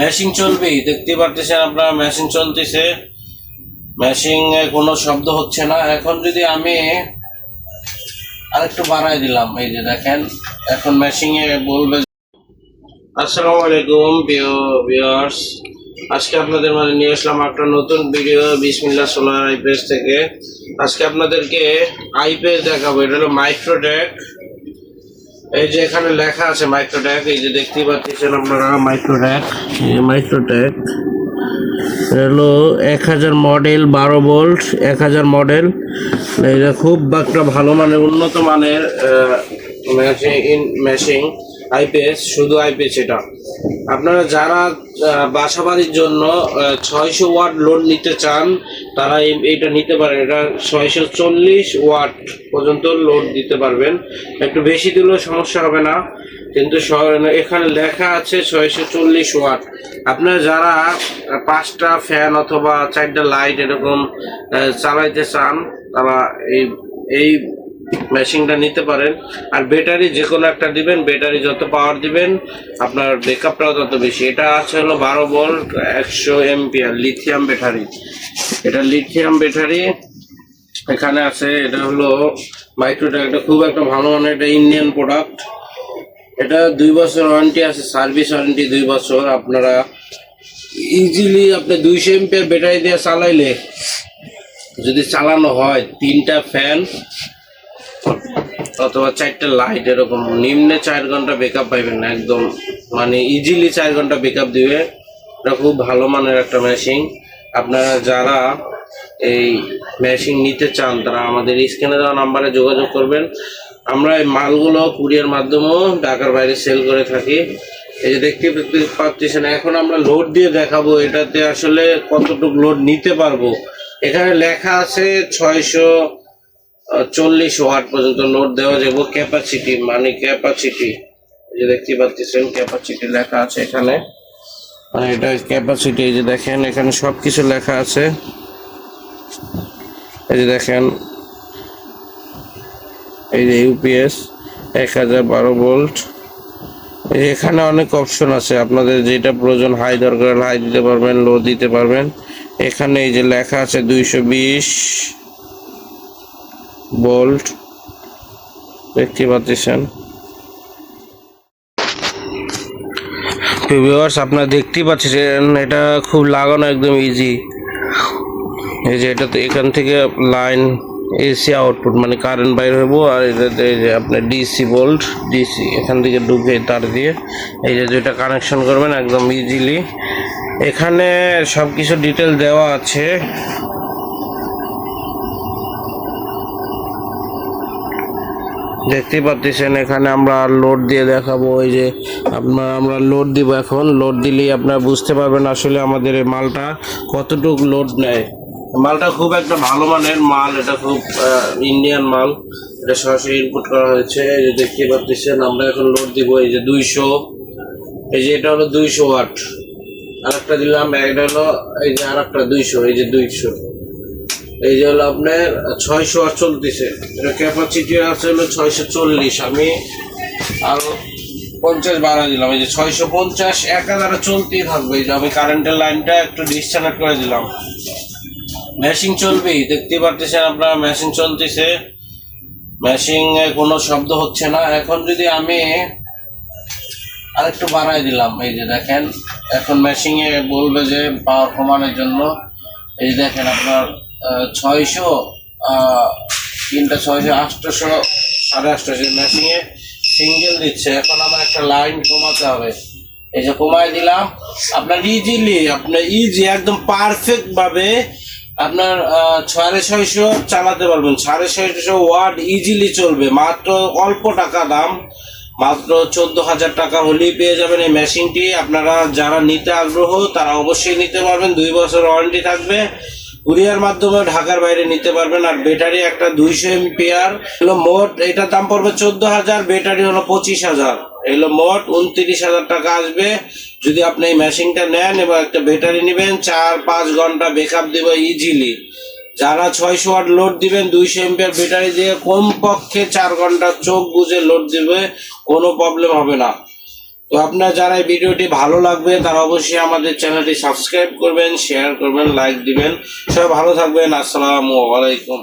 Machine চলবেই দেখতে পারতেছেন আপনারা মেশিন চলতেছে। মেশিন কোনো শব্দ হচ্ছে না। এখন যদি আমি আরেকটু বাড়াই দিলাম, এই যে দেখেন, এখন মেশিনে বলবে আসসালামু আলাইকুম ভিউয়ার্স আজকে আপনাদের মাঝে নিয়ে আসলাম একটা নতুন ভিডিও বিসমিল্লাহ সোলার আইপিএস থেকে। আজকে আপনাদেরকে আইপিএস দেখাবো, এটা হলো মাইক্রোটেক। এই যে এখানে লেখা আছে মাইক্রোট্যাক এই যে দেখতেই পাচ্ছেন আপনারা মাইক্রোট্যাক মাইক্রোট্যাক হলো এক হাজার মডেল, বারো বোল্ট এক হাজার মডেল। এটা খুব একটা ভালো মানের উন্নত মানের মেশিন আইপিএস, শুধু আইপিএস এটা। আপনারা যারা বাসা বাড়ির জন্য ছয়শো ওয়াট লোড নিতে চান, তারা এইটা নিতে পারেন। এটা ছয়শো চল্লিশ ওয়াট পর্যন্ত লোড দিতে পারবেন। একটু বেশি দিলেও সমস্যা হবে না, কিন্তু এখানে লেখা আছে ছয়শো চল্লিশ ওয়াট। আপনারা যারা পাঁচটা ফ্যান অথবা চারটা লাইট এরকম চালাইতে চান, তারা এই এই মেশিনটা নিতে পারেন। আর ব্যাটারি যে কোনো একটা দিবেন, ব্যাটারি যত পাওয়ার দিবেন, আপনার ব্যাকআপটাও তত বেশি। এটা আছে হলো বারো ভোল্ট একশো এমপিআর লিথিয়াম ব্যাটারি এটা লিথিয়াম ব্যাটারি এখানে আছে, এটা হলো মাইক্রোটা এটা খুব একটা ভালো মানের এটা ইন্ডিয়ান প্রোডাক্ট এটা দুই বছর ওয়ারেন্টি আছে সার্ভিস ওয়ারেন্টি দুই বছর। আপনারা ইজিলি আপনি দুইশো এমপিআর ব্যাটারি দিয়ে চালাইলে, যদি চালানো হয়, তিনটা ফ্যান অথবা চারটা লাইট এরকম। নিম্নে চার ঘণ্টা বেকআপ পাইবেন না, একদম। মানে ইজিলি চার ঘণ্টা বেকআপ দিবে। এটা খুব ভালো মানের একটা মেশিন আপনারা যারা এই মেশিন নিতে চান, তারা আমাদের স্ক্রিনে দেওয়া নাম্বারে যোগাযোগ করবেন। আমরা এই মালগুলো কুরিয়ার মাধ্যমেও ঢাকার বাইরে সেল করে থাকি। এই যে দেখতে পাচ্ছেন, এখন আমরা লোড দিয়ে দেখাবো। এটাতে আসলে কতটুকু লোড নিতে পারব? এখানে লেখা আছে ছয়শো চল্লিশ ওয়াট পর্যন্ত লোড দেওয়া যাব। ক্যাপাসিটি মানে ক্যাপাসিটি যে দেখতে পাচ্ছেন ক্যাপাসিটি লেখা আছে এখানে। মানে এটা ক্যাপাসিটি, এই যে দেখেন, এখানে সব কিছু লেখা আছে। এই যে দেখেন, এই যে ইউপিএস এক হাজার বারো ভোল্ট। এখানে অনেক অপশন আছে, আপনাদের যেটা প্রয়োজন হাই দরকার হাই দিতে পারবেন লো দিতে পারবেন। এখানে এই যে লেখা আছে দুইশো বিশ। বোল্ট পাচ্ছেন ভিউয়ার্স আপনারা দেখতেই পাচ্ছেন, এটা খুব লাগানো একদম ইজি এই যে এটা তো এখান থেকে লাইন এসি আউটপুট মানে কারেন্ট বাইর হব, আর এটাতে যে আপনার ডিসি বোল্ট ডিসি এখান থেকে ঢুকে তার দিয়ে এই যে যেটা কানেকশন করবেন একদম ইজিলি এখানে সব কিছু ডিটেল দেওয়া আছে। দেখতে পাচ্ছেন, এখানে আমরা লোড দিয়ে দেখাবো ওই যে আপনার আমরা লোড দিব এখন। লোড দিলেই আপনারা বুঝতে পারবেন আসলে আমাদের এই মালটা কতটুক লোড নেয়। মালটা খুব একটা ভালো মানের মাল, এটা খুব ইন্ডিয়ান মাল। এটা সরাসরি ইনপুট করা হয়েছে। এই যে দেখতে পাচ্ছেন, আমরা এখন লোড দিব, এই যে দুইশো। এই যে এটা হলো দুইশো ওয়াট। আর একটা দিলাম, এটা হলো, এই যে আর একটা দুইশো, এই যে দুইশো। এই যে হলো আপনার ছয়শো আর চলতেছে এটা ক্যাপাসিটি আছে হলো ছয়শো চল্লিশ। আমি আরও পঞ্চাশ বাড়া দিলাম। এই যে ছয়শো পঞ্চাশ, এক হাজারে চলতেই থাকবে। এই যে আমি কারেন্টের লাইনটা একটু ডিসকানেক্ট করে দিলাম। মেশিন চলবেই। দেখতে পারতেছেন আপনারা মেশিন চলতেছে। মেশিনে কোনো শব্দ হচ্ছে না। এখন যদি আমি আরেকটু বাড়াই দিলাম, এই যে দেখেন, এখন মেশিনে বলবে যে পাওয়ার কমানোর জন্য। এই দেখেন আপনার ছয়শো তিনটা ছয়শো আটশোশো সাড়ে আটশোশো মেশিনে সিঙ্গেল দিচ্ছে। এখন আমার একটা লাইন কমাতে হবে। এই যে কমাই দিলাম। আপনার ইজিলি আপনার ইজি একদম পারফেক্ট ভাবে আপনার সাড়ে ছয়শো চালাতে পারবেন। সাড়ে ছয়শো ওয়াট ইজিলি চলবে। মাত্র অল্প টাকা দাম। মাত্র চোদ্দ হাজার টাকা হলেই পেয়ে যাবেন এই মেশিনটি আপনারা যারা নিতে আগ্রহ, তারা অবশ্যই নিতে পারবেন। দুই বছর ওয়ারেন্টি থাকবে। কুরিয়ার মাধ্যমে ঢাকার বাইরে নিতে পারবেন। আর ব্যাটারি একটা দুইশো এমপিআর হলো মোট, এটার দাম পড়বে চোদ্দ হাজার, ব্যাটারি হলো পঁচিশ হাজার। এগুলো মোট উনত্রিশ হাজার টাকা আসবে। যদি আপনি এই মেশিনটা নেন এবং একটা ব্যাটারি নেবেন, চার পাঁচ ঘণ্টা বেকআপ দেবে ইজিলি যারা ছয়শো ওয়াট লোড দিবেন, দুইশো এমপিআর ব্যাটারি দিয়ে, কমপক্ষে চার ঘণ্টা চোখ বুঝে লোড দিবে, কোনো প্রবলেম হবে না। তো আপনার যারা এই ভিডিওটি ভালো লাগবে, তারা অবশ্যই আমাদের চ্যানেলটি সাবস্ক্রাইব করবেন শেয়ার করবেন লাইক দিবেন। সবাই ভালো থাকবেন। আসসালামু আলাইকুম।